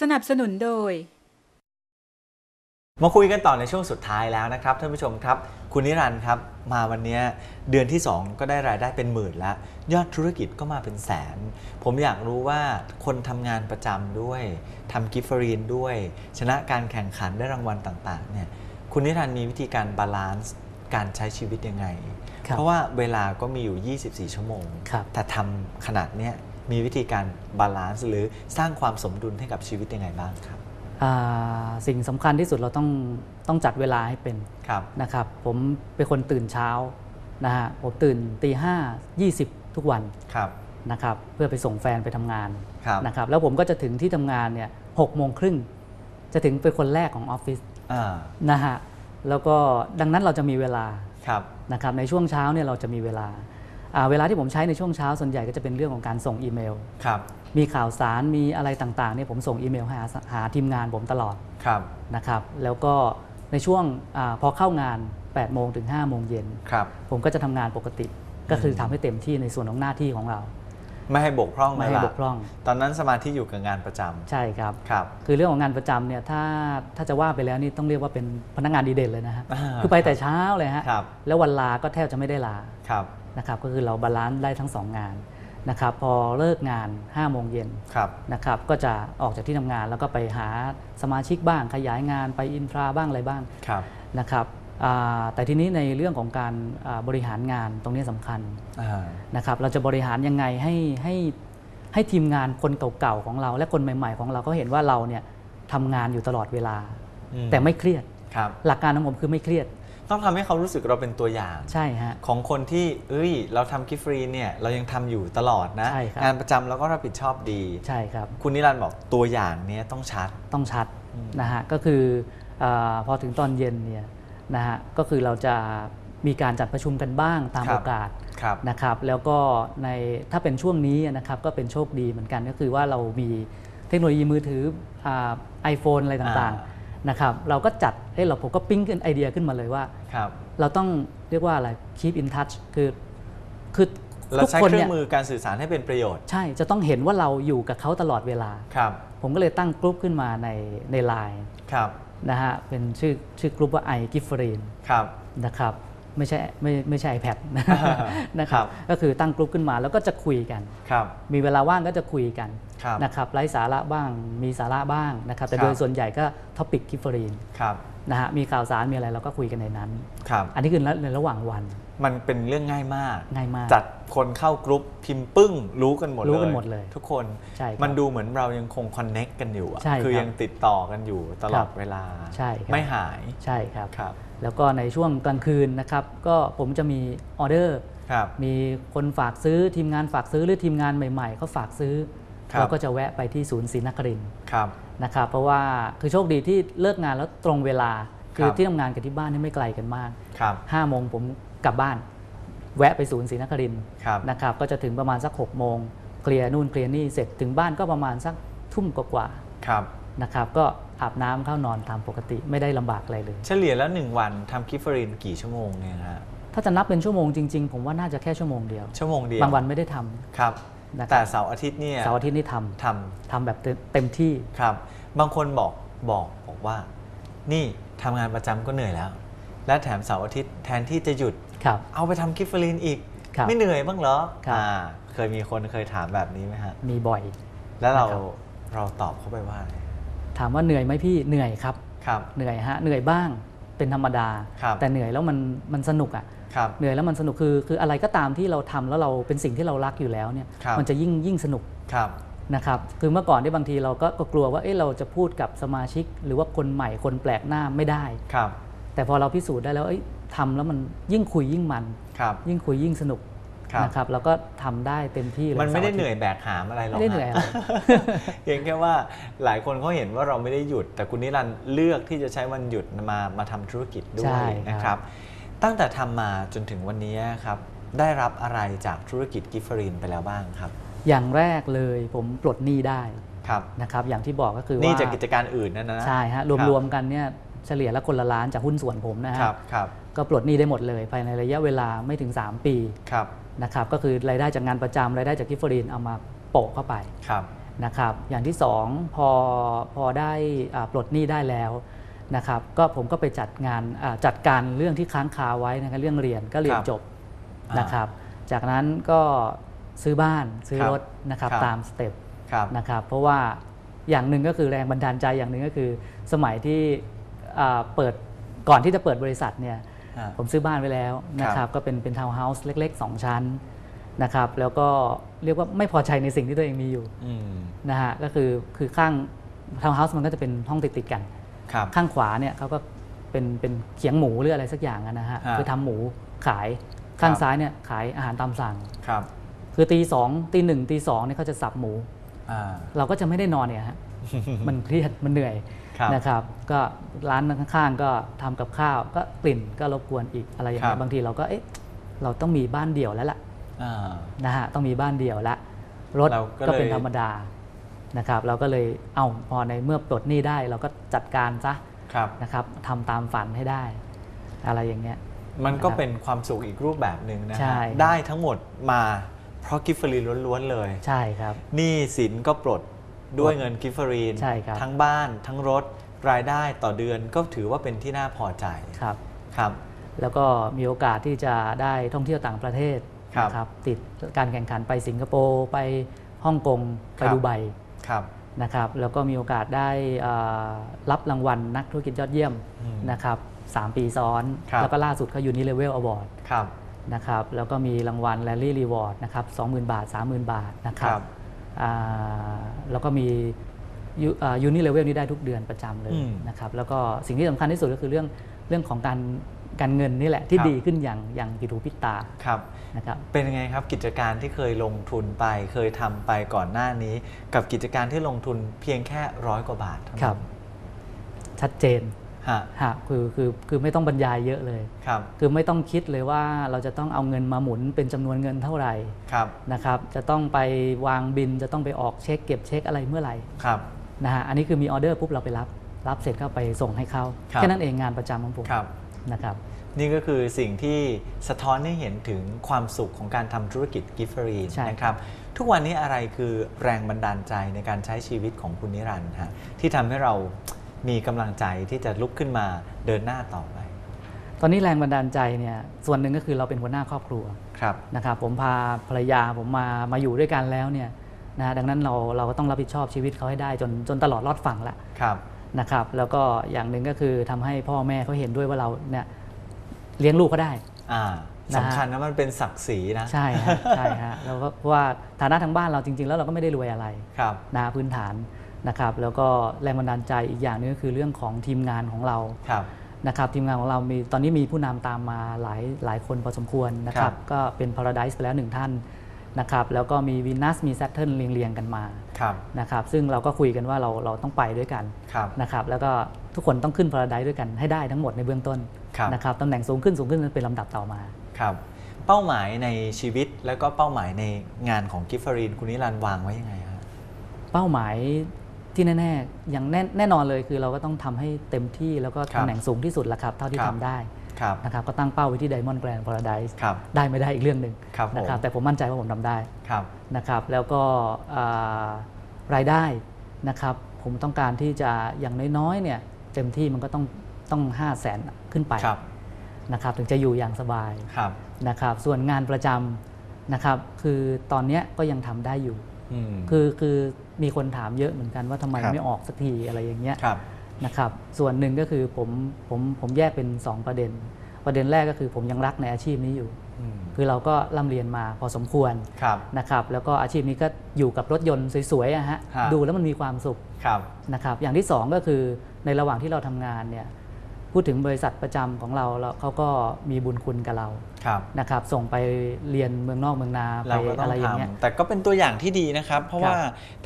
สนับสนุนโดย มาคุยกันต่อในช่วงสุดท้ายแล้วนะครับท่านผู้ชมครับ คุณนิรันดร์ครับ มาวันเนี้ยเดือนที่ 2 ก็ได้รายได้เป็นหมื่นแล้ว ยอดธุรกิจก็มาเป็นแสน ผมอยากรู้ว่าคนทำงานประจำด้วยทำกิฟต์ฟรีนด้วย ชนะการแข่งขันได้รางวัลต่างๆเนี่ยคุณนิรันดร์มีวิธีการบาลานซ์การใช้ชีวิตยังไงครับเพราะว่าเวลาก็มีอยู่ 24 ชั่วโมงครับแต่ทำขนาดเนี้ย มีวิธีการบาลานซ์หรือสร้างความสมดุลให้กับชีวิตยังไงบ้างครับอ่าสิ่งสำคัญที่สุดเราต้องต้องจัดเวลาให้เป็นครับนะครับ ผมเป็นคนตื่นเช้านะฮะผมตื่นตีห้ายี่สิบทุกวันครับนะครับ เพื่อไปส่งแฟนไปทำงานครับนะครับ แล้วผมก็จะถึงที่ทำงานเนี่ยหกโมงครึ่งจะถึงเป็นคนแรกของออฟฟิศอ่านะฮะแล้วก็ดังนั้นเราจะมีเวลาครับนะครับในช่วงเช้าเนี่ยเราจะมีเวลาอ่า เวลาที่ผมใช้ในช่วงเช้าส่วนใหญ่ก็จะเป็นเรื่องของการส่งอีเมล ครับ มีข่าวสารมีอะไรต่างๆเนี่ยผมส่งอีเมลหาหาทีมงานผมตลอดครับ นะครับ แล้วก็ในช่วงอาพอเข้างาน 8 โมงถึง 5 โมงเย็นครับ ผมก็จะทำงานปกติ ก็คือทำให้เต็มที่ในส่วนของหน้าที่ของเรา ไม่ให้บกพร่องไม่ให้แล้วบล่ะกพร่อง ตอนนั้นสมาธิอยู่กับงานประจำใช่ครับ ครับ คือเรื่องของงานประจำเนี่ยถ้าถ้าจะว่าไปแล้วนี่ต้องเรียกว่าเป็นพนักงานดีเด่นเลยนะฮะอ่าคือไปแต่เช้าเลยฮะครับแล้ววันลาก็แทบจะไม่ได้ลา ครับนะครับก็คือเราบาลานซ์ได้ทั้งสองงานนะครับพอเลิกงาน5โมงเย็นครับนะครับก็จะออกจากที่ทำงานแล้วก็ไปหาสมาชิกบ้างขยายงานไปอินทราบ้างอะไรบ้างครับนะครับอ่าแต่ทีนี้ในเรื่องของการอ่าบริหารงานตรงนี้สำคัญอ่านะครับเราจะบริหารยังไงให้ให้ให้ทีมงานคนเก่าๆของเรา และคนใหม่ๆ ของเราก็เห็นว่าเราเนี่ยทำงานอยู่ตลอดเวลาอืแต่ไม่เครียดครับหลักการของผมคือไม่เครียด ต้องทำให้เขารู้สึกเราเป็นตัวอย่างใช่ฮะของคนที่เอ้ย เราทำกิฟต์ฟรีเนี่ยเรายังทำอยู่ตลอดนะใช่ครับงานประจำเราก็รับผิดชอบดีใช่ครับคุณนิรันดร์บอกตัวอย่างเนี้ยต้องชัดต้องชัดนะฮะก็คืออาพอถึงตอนเย็นเนี่ยนะฮะก็คือเราจะมีการจัดประชุมกันบ้างตามครับโอกาสครับนะครับ แล้วก็ในถ้าเป็นช่วงนี้นะครับก็เป็นโชคดีเหมือนกันก็คือว่าเรามีเทคโนโลยีมือถือไอโฟนอะไรต่างอ่าๆ นะครับเราก็จัดเอ้ยเราผมก็ปิ้งขึ้นไอเดียขึ้นมาเลยว่า ครับ เราต้องเรียกว่าอะไร keep in touch คือคือเราทุกใช้คนเครื่อเนี่งยมือการสื่อสารให้เป็นประโยชน์ ใช่จะต้องเห็นว่าเราอยู่กับเขาตลอดเวลา ครับ ผมก็เลยตั้งกลุ่มขึ้นมาในในไลน์ครับ นะฮะเป็นชื่อชื่อกลุ่มว่า i g i f f r e n ครับ นะครับ ไม่ใช่ไม่ไม่ใช่ iPad นะนะคครัรับบก็คือตั้งกลุ่มขึ้นมาแล้วก็จะคุยกันครับมีเวลาว่างก็จะคุยกันครับนะครับไร้สาระบ้างมีสาระบ้างนะครับ แต่ครับโดยส่วนใหญ่ก็ท็อปิกกิฟเฟอรีนครับนะฮะมีข่าวสารมีอะไรเราก็คุยกันในนั้นครับอันนี้คือในระหว่างวัน มันเป็นเรื่องง่ายมากง่ายมาก จัดคนเข้ากรุ๊ปพิมพ์ปึ้ง รู้กันหมดเลยรู้กันหมดเลย ทุกคนใช่ครับมันดูเหมือนเรายังคงคอนเน็กกันอยู่อะใช่คือครับยังติดต่อกันอยู่ตลอครัดบเวลาใช่ครับไม่หายใช่ครับครับ แล้วก็ในช่วงกลางคืนนะครับ ก็ผมจะมีออเดอร์ครับมีคนฝากซื้อทีมงานฝากซื้อหรือทีมงานใหม่ๆเขาฝากซื้อครับเราก็จะแวะไปที่ศูนย์ศรีนครินทร์ครับนะครับ เพราะว่าคือโชคดีที่เลิกงานแล้วตรงเวลา คืคอรับที่ทำงานกับที่บ้านนี่ไม่ไกลกันมากครับ5้าโมงผมกลับบ้าน แวะไปศูนย์ศรีนครินทร์ครับนะครับ ก็จะถึงประมาณสัก6กโมงเคลียร์นู่นเคลียร์นี่เสร็จถึงบ้านก็ประมาณสักทุ่มกว่าครับๆนะครับ ก็ อาบน้ำเข้านอนตามปกติ ไม่ได้ลำบากอะไรเลย เฉลี่ยแล้วหนึ่งวันทำกิฟต์ฟรีนกี่ชั่วโมงเนี่ยฮะถ้าจะนับเป็นชั่วโมงจริงๆ ผมว่าน่าจะแค่ชั่วโมงเดียวชั่วโมงเดียวบางวันไม่ได้ทำครับนะครับแต่เสาร์อาทิตย์เนี่ยเสาร์อาทิตย์นี่ทำททำแบบเต็มเต็มที่ำครับ บางคนบอกบอกบอกว่า นี่ทำงานประจำก็เหนื่อยแล้ว และแถมเสาร์อาทิตย์แทนที่จะหยุดครับเอาไปทำกิฟต์ฟรีนอีกครับไม่เหนื่อยบ้างเหรอครับอ่าเคยมีคนเคยถามแบบนี้ไหมฮะมีบ่อย แล้วเรานะครับเราตอบเขาไปว่าอะไร ถามว่าเหนื่อยไหมพี่เหนื่อยครับครับเหนื่อยฮะเหนื่อยบ้างเป็นธรรมดาครับแต่เหนื่อยแล้วมันมันสนุกอะครับเหนื่อยแล้วมันสนุกคือคืออะไรก็ตามที่เราทำแล้วเราเป็นสิ่งที่เรารักอยู่แล้วเนี่ยครับมันจะยิ่งยิ่งสนุกครับนะครับคือเมื่อก่อนที่บางทีเราก็ก็กลัวว่าเอ๊ะเราจะพูดกับสมาชิก หรือว่าคนใหม่คนแปลกหน้าไม่ได้ครับ แต่พอเราพิสูจน์ได้แล้วเอ้ยทำแล้วมันยิ่งคุยยิ่งมันครับยิ่งคุยยิ่งสนุก ครับ นะครับแล้วก็ทำได้เต็มที่เลยมันไม่ได้สาร์าทิตเหนื่อยแบกหามอะไรหรอกไม่ได้เหนื่อยฮะอะไรเพียงแค่ว่าหลายคนเขาเห็นว่าเราไม่ได้หยุด แต่คุณนิรันดร์เลือกที่จะใช้วันหยุดมามาทำธุรกิจด้วใช่ยครับ นะครับ ตั้งแต่ทำมาจนถึงวันนี้ครับ ได้รับอะไรจากธุรกิจกิฟฟรีนไปแล้วบ้างครับ อย่างแรกเลยผมปลดหนี้ได้ครับ นะครับ อย่างที่บอกก็คือว่านี่จากกิจการอื่นนั่นนะใช่ฮะคบรวมๆกันเนี่ยเฉลี่ยละคนละล้านจากหุ้นส่วนผมนะคฮะรับ ครับ ก็ปลดหนี้ได้หมดเลย ภายในระยะเวลาไม่ถึง 3 ปีครับนะครับก็คือรายได้จากงานประจำรายได้จากกิฟฟรีนเอามาโปะเข้าไปครับ นะครับอย่างที่สองพอพอได้อ่าปลดหนี้ได้แล้วนะครับก็ผมก็ไปจัดงานอ่าจัดการเรื่องที่ค้างคาไว้นะครับเรื่องเรียนก็เรียนครับจบอ่านนะครับจากนั้นก็ซื้อบ้านซื้อครับรถนะครับครับ ตามสเต็ป ครับ นะครับเพราะว่าอย่างหนึ่งก็คือแรงบันดาลใจอย่างหนึ่งก็คือ สมัยที่อ่าเปิดก่อนที่จะเปิดบริษัทเนี่ยอ่า ผมซื้อบ้านไว้แล้วนะคครัรับบก็เป็นเป็นทาวน์เฮาส์เล็ก ๆ 2 ชั้นนะครับแล้วก็เรียกว่าไม่พอใจในสิ่งที่ตัวเองมีอยู่อืมนะฮะก็คือคือข้างทาวน์เฮาส์มันก็จะเป็นห้องติดๆกันครับข้างขวาเนี่ยเขาก็เป็นเป็นเขียงหมูหรืออะไรสักอย่างอะนะฮะฮะคือทำหมูขายข้างครับซ้ายเนี่ยขายอาหารตามสั่งครับ คือตีสองตีหนึ่งตีสองเนี่ยเขาจะสับหมูอ่าเราก็จะไม่ได้นอนเนี่ยฮะมันเครียดมันเหนื่อยครับ นะครับ ก็ร้านข้างๆ ก็ทำกับข้าวก็กลิ่นก็รบกวนอีกอะไรอย่างครัเงี้บยบางทีเราก็เอ๊ะเราต้องมีบ้านเดี่ยวแล้วล่ะอ่านะฮะต้องมีบ้านเดี่ยวละรถเราก็ก็เป็นเลยธรรมดานะครับเราก็เลยเอาพอในเมื่อปลดหนี้ได้เราก็จัดการซะครับนะครับทำตามฝันให้ได้ อะไรอย่างเงี้ยมันก็นะครับเป็นความสุขอีกรูปแบบหนึ่งนะใช่ฮะได้ทั้งหมดมาเพราะกิฟเฟอรีนล้วนๆเลย ใช่ครับหนี้สินก็ปลด ด้วยเงินกิฟเฟอรีนใช่ครับทั้งบ้านทั้งรถรายได้ต่อเดือนก็ถือว่าเป็นที่น่าพอใจครับครับ แล้วก็มีโอกาสที่จะได้ท่องเที่ยวต่างประเทศครับนะครับติดการแข่งขันไปสิงคโปร์ไปฮ่องกงไปครับดูไบครับนะครับแล้วก็มีโอกาสได้เอ่อรับรางวัลนักธุรกิจยอดเยี่ยมอืมนะครับสามปีซ้อนครับแล้วก็ล่าสุดก็ยูนิเลเวลอวอร์ดครับนะครับแล้วก็มีรางวัลแรลลี่รีวอร์ดนะครับ20,000บาท30,000บาทนะครับครับอ่า แล้วก็มียูนิเลเวลนี้ได้ทุกเดือนประจำเลยอืมนะครับแล้วก็สิ่งที่สำคัญที่สุดก็คือเรื่องเรื่องของการการเงินนี่แหละที่ครับดีขึ้นอย่างอย่างผิดหูผิดตาครับนะครับเป็นยังไงครับกิจการที่เคยลงทุนไปเคยทำไปก่อนหน้านี้ กับกิจการที่ลงทุนเพียงแค่ร้อยกว่าบาทเท่านั้นครับ ชัดเจน ฮะฮะคือคือคือไม่ต้องบรรยายเยอะเลยครับคือไม่ต้องคิดเลยว่าเราจะต้องเอาเงินมาหมุนเป็นจำนวนเงินเท่าไหร่ครับนะครับจะต้องไปวางบินจะต้องไปออกเช็คเก็บเช็คอะไรเมื่อไหร่ครับนะฮะอันนี้คือมีออเดอร์ปุ๊บเราไปรับ รับเสร็จก็ไปส่งให้เขาครับแค่นั้นเองงานประจำของผมครับนะครับนี่ก็คือสิ่งที่สะท้อนให้เห็นถึงความสุขของการทำธุรกิจกิฟเฟอรีนใช่นะครับ ทุกวันนี้อะไรคือแรงบันดาลใจในการใช้ชีวิตของคุณนิรันดร์ฮะที่ทำให้เรา มีกำลังใจที่จะลุกขึ้นมาเดินหน้าต่อไปตอนนี้แรงบันดาลใจเนี่ยส่วนหนึ่งก็คือเราเป็นหัวหน้าครอบครัวครับ นะครับผมพาภรรยาผมมามาอยู่ด้วยกันแล้วเนี่ยนะฮะดังนั้นเราเราก็ต้องรับผิดชอบชีวิตเขาให้ได้จนจนตลอดรอดฝั่งละครับ นะครับ แล้วก็อย่างหนึ่งก็คือทำให้พ่อแม่เขาเห็นด้วยว่าเราเนี่ยเลี้ยงลูกเขาได้ อ่านะฮะสำคัญนะมันเป็นศักดิ์ศรีนะใช่ฮะใช่ฮะแล้วก็เพราะว่าฐานะทางบ้านเราจริง ๆ แล้วเราก็ไม่ได้รวยอะไรครับ นะพื้นฐาน นะครับแล้วก็แรงบันดาลใจอีกอย่างหนึงก็คือเรื่องของทีมงานของเราครับนะครับทีมงานของเรามีตอนนี้มีผู้นำตามมาหลายหลายคนพอสมควรนะคครัรับบก็เป็น Paradise ไปแล้วหนึ่งท่านนะครับแล้วก็มีวินัสมีแซตเทิลเรียงๆกันมาครับนะครับซึ่งเราก็คุยกันว่าเราเราต้องไปด้วยกันครับนะครับแล้วก็ทุกคนต้องขึ้น Paradise ด้วยกันให้ได้ทั้งหมดในเบื้องต้นครับนะครับตำแหน่งสูงขึ้นสูงขึ้นเป็นลำดับต่อมาครับเป้าหมายในชีวิตแล้วก็เป้าหมายในงานของกิฟเฟอรีนคุณนิรันดร์วางไว้ยังไงฮะเป้าหมาย ที่แน่ๆอย่างแน่แน่นอนเลยคือเราก็ต้องทำให้เต็มที่แล้วก็ครับตำแหน่งสูงที่สุดละครับ เท่าที่ครัทำบได้ครับนะครับก็ตั้งเป้าไว้ที่ Diamond Grand Paradise ครับได้ไม่ได้อีกเรื่องหนึ่งครับผมนะครับแต่ผมมั่นใจว่าผมทำได้ครับนะครับแล้วก็อ่ารายได้นะครับผมต้องการที่จะอย่างน้อยๆเนี่ยเต็มที่มันก็ต้องต้อง5 0 0แสนขึ้นไปครับนะครับถึงจะอยู่อย่างสบายครับนะครับส่วนงานประจำนะครับคือตอนเนี้ยก็ยังทำได้อยู่อืม คือคือมีคนถามเยอะเหมือนกันว่าทำไมครับไม่ออกสักทีอะไรอย่างเงี้ยครับ นะครับ ส่วนหนึ่งก็คือผมผมผมแยกเป็น 2 ประเด็น ประเด็นแรกก็คือผมยังรักในอาชีพนี้อยู่ อืมคือเราก็ร่ำเรียนมาพอสมควรครับ นะครับ แล้วก็อาชีพนี้ก็อยู่กับรถยนต์สวยๆอะฮะฮะ ดูแล้วมันมีความสุข ครับ นะครับอย่างที่2ก็คือในระหว่างที่เราทำงานเนี่ย พูดถึงบริษัทประจำของเราเราเขาก็มีบุญคุณกับเราครับนะครับ ส่งไปเรียนเมืองนอกเมืองนาไปเราก็ต้ออะงไรอทย่างเงี้ยำแต่ก็เป็นตัวอย่างที่ดีนะครับ เพราะครับว่า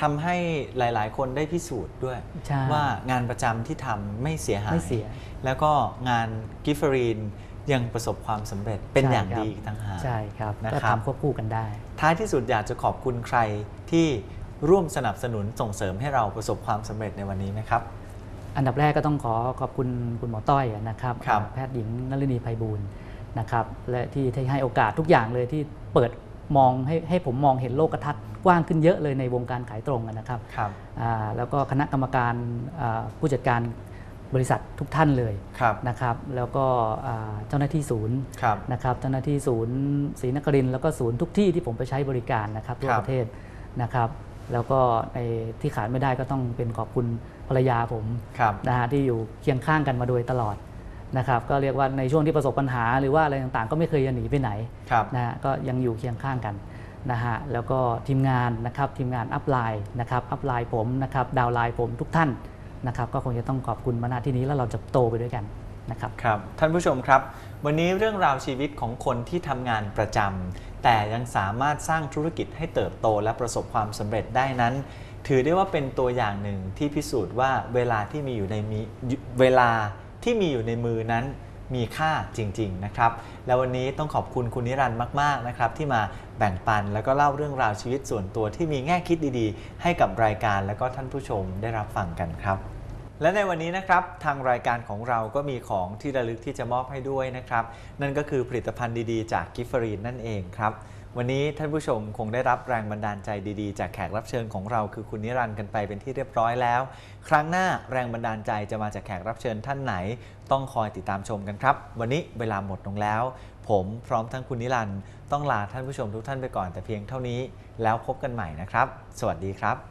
ทำให้หลาย ๆ คนได้พิสูจน์ด้วยใช่ว่างานประจำที่ทำไม่เสียหายไม่เสีย แล้วก็งานกิฟเฟอรีนยังประสบความสำเร็จเป็นใช่อย่างครับดีอีกต่างหากใช่ครับนะก็ครับทำควบคู่กันได้ ท้ายที่สุดอยากจะขอบคุณใครที่ร่วมสนับสนุนส่งเสริมให้เราประสบความสำเร็จในวันนี้ไหมครับ อันดับแรกก็ต้องขอขอบคุณคุณหมอต้อยนะครับครับแพทย์หญิงนลินีไพบูลย์นะครับและที่ที่ให้โอกาสทุกอย่างเลยที่เปิดมองให้ให้ผมมองเห็นโลกทัศน์กว้างขึ้นเยอะเลยในวงการขายตรงอะนะครับครับอ่าแล้วก็คณะกรรมการอ่าผู้จัดการบริษัททุกท่านเลยครับนะครับ แล้วก็อ่าเจ้าหน้าที่ศูนย์ครับนะครับ เจ้าหน้าที่ศูนย์ศรีนครินทร์แล้วก็ศูนย์ทุกที่ที่ผมไปใช้บริการนะครับทั่วครับประเทศนะครับ แล้วก็ในที่ขาดไม่ได้ก็ต้องเป็นขอบคุณภรรยาผมครับนะฮะที่อยู่เคียงข้างกันมาโดยตลอดนะครับก็เรียกว่าในช่วงที่ประสบปัญหาหรือว่าอะไรต่างๆ ก็ไม่เคยจะหนีไปไหนครับนะฮะก็ยังอยู่เคียงข้างกันนะฮะแล้วก็ทีมงานนะครับทีมงานอัพไลน์นะครับอัพไลน์ผมนะครับดาวน์ไลน์ผมทุกท่านนะครับก็คงจะต้องขอบคุณมาณที่นี้แล้วเราจะโตไปด้วยกันนะครับครับท่านผู้ชมครับ วันนี้เรื่องราวชีวิตของคนที่ทำงานประจำแต่ยังสามารถสร้างธุรกิจให้เติบโตและประสบความสำเร็จได้นั้น ถือได้ว่าเป็นตัวอย่างหนึ่งที่พิสูจน์ว่าเวลาที่มีอยู่ในมีเวลาที่มีอยู่ในมือนั้นมีค่าจริง ๆ นะครับ แล้ววันนี้ต้องขอบคุณคุณนิรันดร์มาก ๆ นะครับ ที่มาแบ่งปันแล้วก็เล่าเรื่องราวชีวิตส่วนตัวที่มีแง่คิดดีๆ ให้กับรายการและก็ท่านผู้ชมได้รับฟังกันครับ และในวันนี้นะครับทางรายการของเราก็มีของที่ระลึกที่จะมอบให้ด้วยนะครับ นั่นก็คือผลิตภัณฑ์ดีๆ จากกิฟฟรีนนั่นเองครับวันนี้ท่านผู้ชมคงได้รับแรงบันดาลใจดีๆ จากแขกรับเชิญของเราคือคุณนิรันดร์กันไปเป็นที่เรียบร้อยแล้ว ครั้งหน้าแรงบันดาลใจจะมาจากแขกรับเชิญท่านไหน ต้องคอยติดตามชมกันครับ วันนี้เวลาหมดลงแล้ว ผมพร้อมทั้งคุณนิรันดร์ต้องลาท่านผู้ชมทุกท่านไปก่อนแต่เพียงเท่านี้ แล้วพบกันใหม่นะครับ สวัสดีครับ